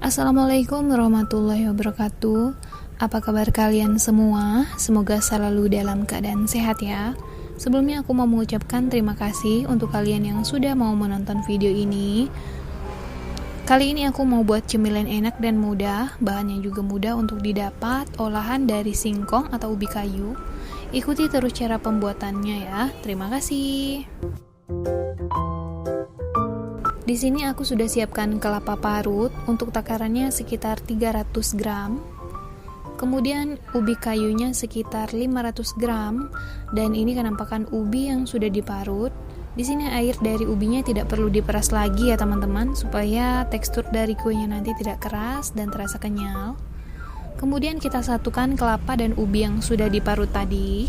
Assalamualaikum warahmatullahi wabarakatuh. Apa kabar kalian semua? Semoga selalu dalam keadaan sehat ya. Sebelumnya aku mau mengucapkan terima kasih untuk kalian yang sudah mau menonton video ini. Kali ini aku mau buat cemilan enak dan mudah, bahannya juga mudah untuk didapat, olahan dari singkong atau ubi kayu. Ikuti terus cara pembuatannya ya. Terima kasih. Di sini aku sudah siapkan kelapa parut untuk takarannya sekitar 300 gram. Kemudian ubi kayunya sekitar 500 gram dan ini kenampakan ubi yang sudah diparut. Di sini air dari ubinya tidak perlu diperas lagi ya teman-teman supaya tekstur dari kuenya nanti tidak keras dan terasa kenyal. Kemudian kita satukan kelapa dan ubi yang sudah diparut tadi.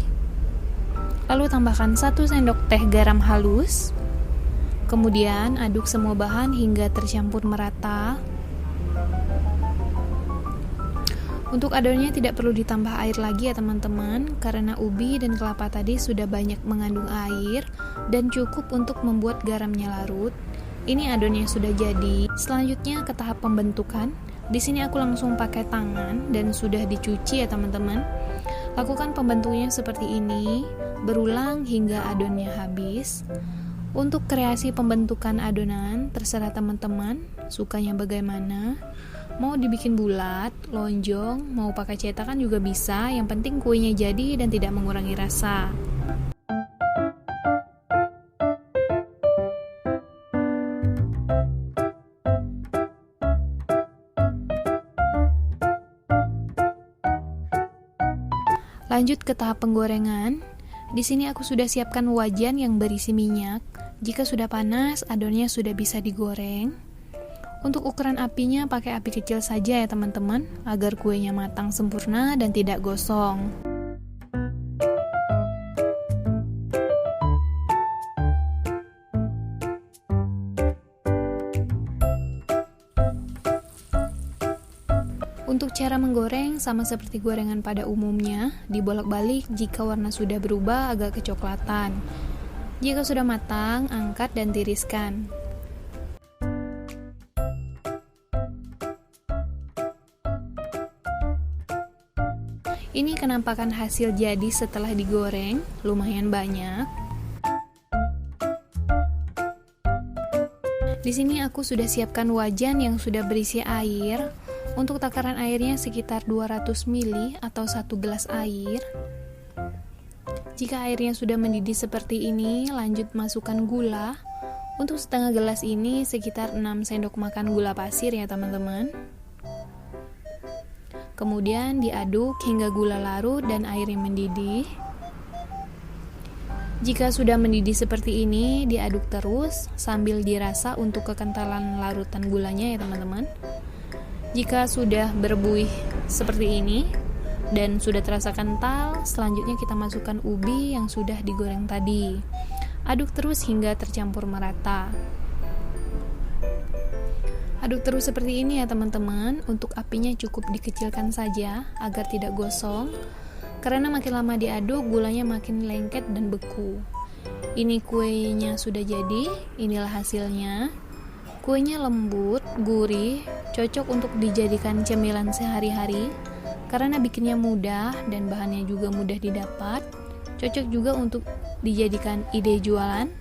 Lalu tambahkan 1 sendok teh garam halus Kemudian aduk semua bahan hingga tercampur merata. Untuk adonannya tidak perlu ditambah air lagi ya teman-teman Karena ubi dan kelapa tadi sudah banyak mengandung air Dan cukup untuk membuat garamnya larut. Ini adonannya sudah jadi. Selanjutnya ke tahap pembentukan. Di sini aku langsung pakai tangan dan sudah dicuci ya teman-teman. Lakukan pembentukannya seperti ini. Berulang hingga adonnya habis untuk kreasi pembentukan adonan, terserah teman-teman sukanya bagaimana. Mau dibikin bulat, lonjong, mau pakai cetakan juga bisa. Yang penting kuenya jadi dan tidak mengurangi rasa. Lanjut ke tahap penggorengan. Di sini aku sudah siapkan wajan yang berisi minyak. Jika sudah panas, adonannya sudah bisa digoreng. Untuk ukuran apinya pakai api kecil saja ya teman-teman, agar kuenya matang sempurna dan tidak gosong. Untuk cara menggoreng sama seperti gorengan pada umumnya, dibolak-balik jika warna sudah berubah agak kecoklatan. Jika sudah matang, angkat dan tiriskan. Ini kenampakan hasil jadi setelah digoreng, lumayan banyak. Di sini aku sudah siapkan wajan yang sudah berisi air. Untuk takaran airnya sekitar 200 ml atau 1 gelas air. Jika airnya sudah mendidih seperti ini, lanjut masukkan gula. Untuk setengah gelas ini sekitar 6 sendok makan gula pasir ya teman-teman. Kemudian diaduk hingga gula larut dan airnya mendidih. Jika sudah mendidih seperti ini, diaduk terus sambil dirasa untuk kekentalan larutan gulanya ya teman-teman. Jika sudah berbuih seperti ini, dan sudah terasa kental, selanjutnya kita masukkan ubi yang sudah digoreng tadi. Aduk terus hingga tercampur merata. Aduk terus seperti ini ya teman-teman. Untuk apinya cukup dikecilkan saja agar tidak gosong. Karena makin lama diaduk, gulanya makin lengket dan beku. Ini kuenya sudah jadi, inilah hasilnya. Kuenya lembut, gurih, cocok untuk dijadikan cemilan sehari-hari karena bikinnya mudah dan bahannya juga mudah didapat, cocok juga untuk dijadikan ide jualan.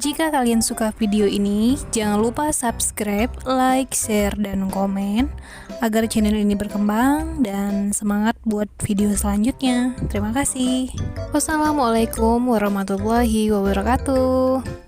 Jika kalian suka video ini, jangan lupa subscribe, like, share, dan komen agar channel ini berkembang dan semangat buat video selanjutnya. Terima kasih. Wassalamualaikum warahmatullahi wabarakatuh.